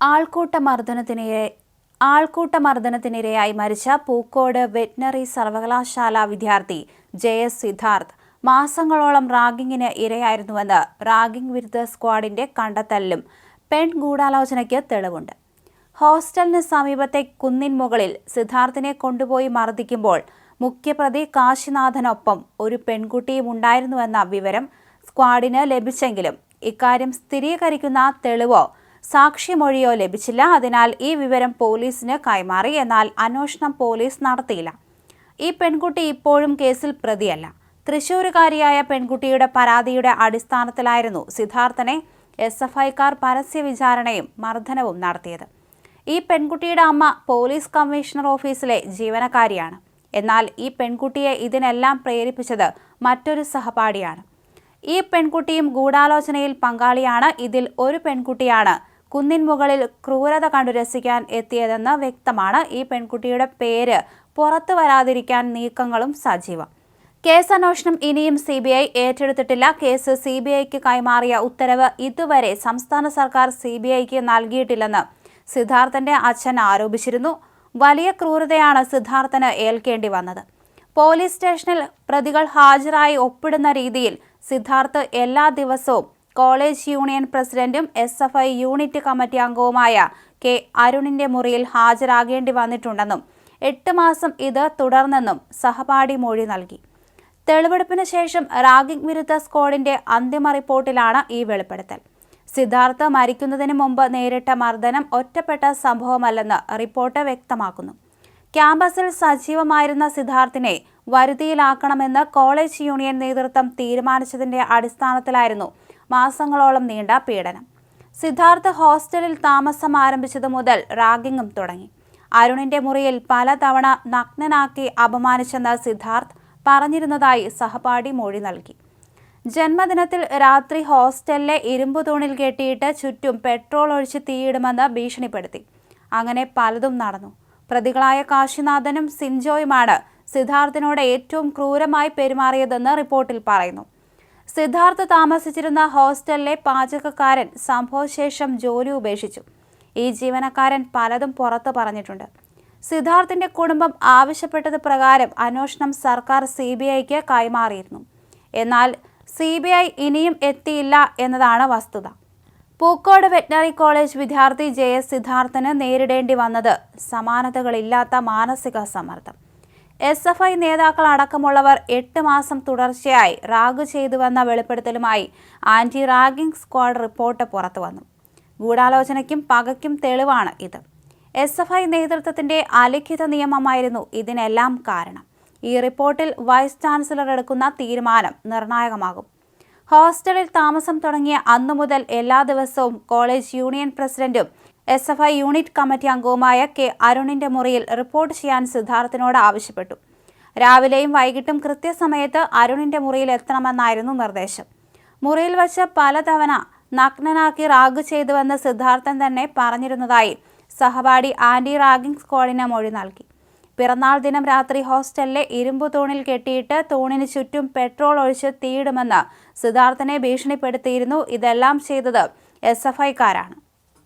ആൾക്കൂട്ട മർദ്ദനത്തിനിരെ ആൾക്കൂട്ട മർദ്ദനത്തിനിരയായി മരിച്ച പൂക്കോട് വെറ്റിനറി സർവകലാശാല വിദ്യാർത്ഥി ജെ എസ് സിദ്ധാർത്ഥ് മാസങ്ങളോളം റാഗിങ്ങിന് ഇരയായിരുന്നുവെന്ന് റാഗിംഗ് വിരുദ്ധ സ്ക്വാഡിന്റെ കണ്ടെത്തലിലും പെൺ ഗൂഢാലോചനയ്ക്ക് തെളിവുണ്ട്. ഹോസ്റ്റലിന് സമീപത്തെ കുന്നിൻ മുകളിൽ സിദ്ധാർത്ഥിനെ കൊണ്ടുപോയി മർദ്ദിക്കുമ്പോൾ മുഖ്യപ്രതി കാശിനാഥനൊപ്പം ഒരു പെൺകുട്ടിയും ഉണ്ടായിരുന്നുവെന്ന വിവരം സ്ക്വാഡിന് ലഭിച്ചെങ്കിലും ഇക്കാര്യം സ്ഥിരീകരിക്കുന്ന തെളിവോ സാക്ഷിമൊഴിയോ ലഭിച്ചില്ല. അതിനാൽ ഈ വിവരം പോലീസിന് കൈമാറി. എന്നാൽ അന്വേഷണം പോലീസ് നടത്തിയില്ല. ഈ പെൺകുട്ടി ഇപ്പോഴും കേസിൽ പ്രതിയല്ല. തൃശൂരുകാരിയായ പെൺകുട്ടിയുടെ പരാതിയുടെ അടിസ്ഥാനത്തിലായിരുന്നു സിദ്ധാർത്ഥനെ എസ് എഫ് ഐക്കാർ പരസ്യ വിചാരണയും മർദ്ദനവും നടത്തിയത്. ഈ പെൺകുട്ടിയുടെ അമ്മ പോലീസ് കമ്മീഷണർ ഓഫീസിലെ ജീവനക്കാരിയാണ്. എന്നാൽ ഈ പെൺകുട്ടിയെ ഇതിനെല്ലാം പ്രേരിപ്പിച്ചത് മറ്റൊരു സഹപാഠിയാണ്. ഈ പെൺകുട്ടിയും ഗൂഢാലോചനയിൽ പങ്കാളിയാണ്. ഇതിൽ ഒരു പെൺകുട്ടിയാണ് കുന്നിൻ മുകളിൽ ക്രൂരത കണ്ടു രസിക്കാൻ എത്തിയതെന്ന് വ്യക്തമാണ് ഈ പെൺകുട്ടിയുടെ പേര്. പുറത്തു വരാതിരിക്കാൻ നീക്കങ്ങളും സജീവം. കേസ് അന്വേഷണം ഇനിയും സി ബി ഐ ഏറ്റെടുത്തിട്ടില്ല. കേസ് സി ബി ഐക്ക് കൈമാറിയ ഉത്തരവ് ഇതുവരെ സംസ്ഥാന സർക്കാർ സി ബി ഐക്ക് നൽകിയിട്ടില്ലെന്ന് സിദ്ധാർത്ഥന്റെ അച്ഛൻ ആരോപിച്ചിരുന്നു. വലിയ ക്രൂരതയാണ് സിദ്ധാർത്ഥന് ഏൽക്കേണ്ടി വന്നത്. പോലീസ് സ്റ്റേഷനിൽ പ്രതികൾ ഹാജരായി ഒപ്പിടുന്ന രീതിയിൽ സിദ്ധാർത്ഥ് എല്ലാ ദിവസവും കോളേജ് യൂണിയൻ പ്രസിഡന്റും S F I unit committee അംഗവുമായ കെ അരുണിന്റെ മുറിയിൽ ഹാജരാകേണ്ടി വന്നിട്ടുണ്ടെന്നും എട്ട് മാസം ഇത് തുടർന്നെന്നും സഹപാഠി മൊഴി നൽകി. തെളിവെടുപ്പിന് ശേഷം റാഗിംഗ് വിരുദ്ധ സ്ക്വാഡിന്റെ അന്തിമ റിപ്പോർട്ടിലാണ് ഈ വെളിപ്പെടുത്തൽ. സിദ്ധാർത്ഥ മരിക്കുന്നതിന് മുമ്പ് നേരിട്ട മർദ്ദനം ഒറ്റപ്പെട്ട സംഭവമല്ലെന്ന് റിപ്പോർട്ട് വ്യക്തമാക്കുന്നു. ക്യാമ്പസിൽ സജീവമായിരുന്ന സിദ്ധാർത്ഥിനെ വരുതിയിലാക്കണമെന്ന് കോളേജ് യൂണിയൻ നേതൃത്വം തീരുമാനിച്ചതിന്റെ അടിസ്ഥാനത്തിലായിരുന്നു മാസങ്ങളോളം നീണ്ട പീഡനം. സിദ്ധാർത്ഥ് ഹോസ്റ്റലിൽ താമസം ആരംഭിച്ചതു മുതൽ റാഗിങ്ങും തുടങ്ങി. അരുണിന്റെ മുറിയിൽ പലതവണ നഗ്നനാക്കി അപമാനിച്ചെന്ന് സിദ്ധാർത്ഥ് പറഞ്ഞിരുന്നതായി സഹപാഠി മൊഴി നൽകി. ജന്മദിനത്തിൽ രാത്രി ഹോസ്റ്റലിലെ ഇരുമ്പു തൂണിൽ കെട്ടിയിട്ട് ചുറ്റും പെട്രോൾ ഒഴിച്ച് തീയിടുമെന്ന് ഭീഷണിപ്പെടുത്തി. അങ്ങനെ പലതും നടന്നു. പ്രതികളായ കാശിനാഥനും സിൻജോയുമാണ് സിദ്ധാർത്ഥിനോട് ഏറ്റവും ക്രൂരമായി പെരുമാറിയതെന്ന് റിപ്പോർട്ടിൽ പറയുന്നു. സിദ്ധാർത്ഥ് താമസിച്ചിരുന്ന ഹോസ്റ്റലിലെ പാചകക്കാരൻ സംഭവശേഷം ജോലി ഉപേക്ഷിച്ചു. ഈ ജീവനക്കാരൻ പലതും പുറത്തു പറഞ്ഞിട്ടുണ്ട്. സിദ്ധാർത്ഥിന്റെ കുടുംബം ആവശ്യപ്പെട്ടത് പ്രകാരം അന്വേഷണം സർക്കാർ സി ബി ഐക്ക് കൈമാറിയിരുന്നു. എന്നാൽ സി ബി ഐ ഇനിയും എത്തിയില്ല എന്നതാണ് വസ്തുത. പൂക്കോട് വെറ്റിനറി കോളേജ് വിദ്യാർത്ഥി ജെ എസ് സിദ്ധാർത്ഥന് നേരിടേണ്ടി വന്നത് സമാനതകളില്ലാത്ത മാനസിക സമ്മർദ്ദം. എസ് എഫ് ഐ നേതാക്കൾ അടക്കമുള്ളവർ എട്ട് മാസം തുടർച്ചയായി റാഗ് ചെയ്തുവെന്ന വെളിപ്പെടുത്തലുമായി ആന്റി റാഗിംഗ് സ്ക്വാഡ് റിപ്പോർട്ട് പുറത്തു വന്നു. ഗൂഢാലോചനയ്ക്കും പകയ്ക്കും തെളിവാണ് ഇത്. എസ് എഫ് ഐ നേതൃത്വത്തിന്റെ അലിഖിത നിയമമായിരുന്നു ഇതിനെല്ലാം കാരണം. ഈ റിപ്പോർട്ടിൽ വൈസ് ചാൻസലർ എടുക്കുന്ന തീരുമാനം നിർണായകമാകും. ഹോസ്റ്റലിൽ താമസം തുടങ്ങിയ അന്നു മുതൽ എല്ലാ ദിവസവും കോളേജ് യൂണിയൻ പ്രസിഡന്റും S F I unit committee അംഗവുമായ കെ അരുണിന്റെ മുറിയിൽ റിപ്പോർട്ട് ചെയ്യാൻ സിദ്ധാർത്ഥിനോട് ആവശ്യപ്പെട്ടു. രാവിലെയും വൈകിട്ടും കൃത്യസമയത്ത് അരുണിന്റെ മുറിയിൽ എത്തണമെന്നായിരുന്നു നിർദ്ദേശം. മുറിയിൽ വച്ച് പലതവണ നഗ്നനാക്കി റാഗ് ചെയ്തുവെന്ന് സിദ്ധാർത്ഥൻ തന്നെ പറഞ്ഞിരുന്നതായി സഹപാഠി ആന്റി റാഗിംഗ് സ്ക്വാഡിന് മൊഴി നൽകി. പിറന്നാൾ ദിനം രാത്രി ഹോസ്റ്റലിലെ ഇരുമ്പു തൂണിൽ കെട്ടിയിട്ട് തൂണിന് ചുറ്റും പെട്രോൾ ഒഴിച്ച് തീയിടുമെന്ന് സിദ്ധാർത്ഥനെ ഭീഷണിപ്പെടുത്തിയിരുന്നു. ഇതെല്ലാം ചെയ്തത് എസ് എഫ് ഐക്കാരാണ്.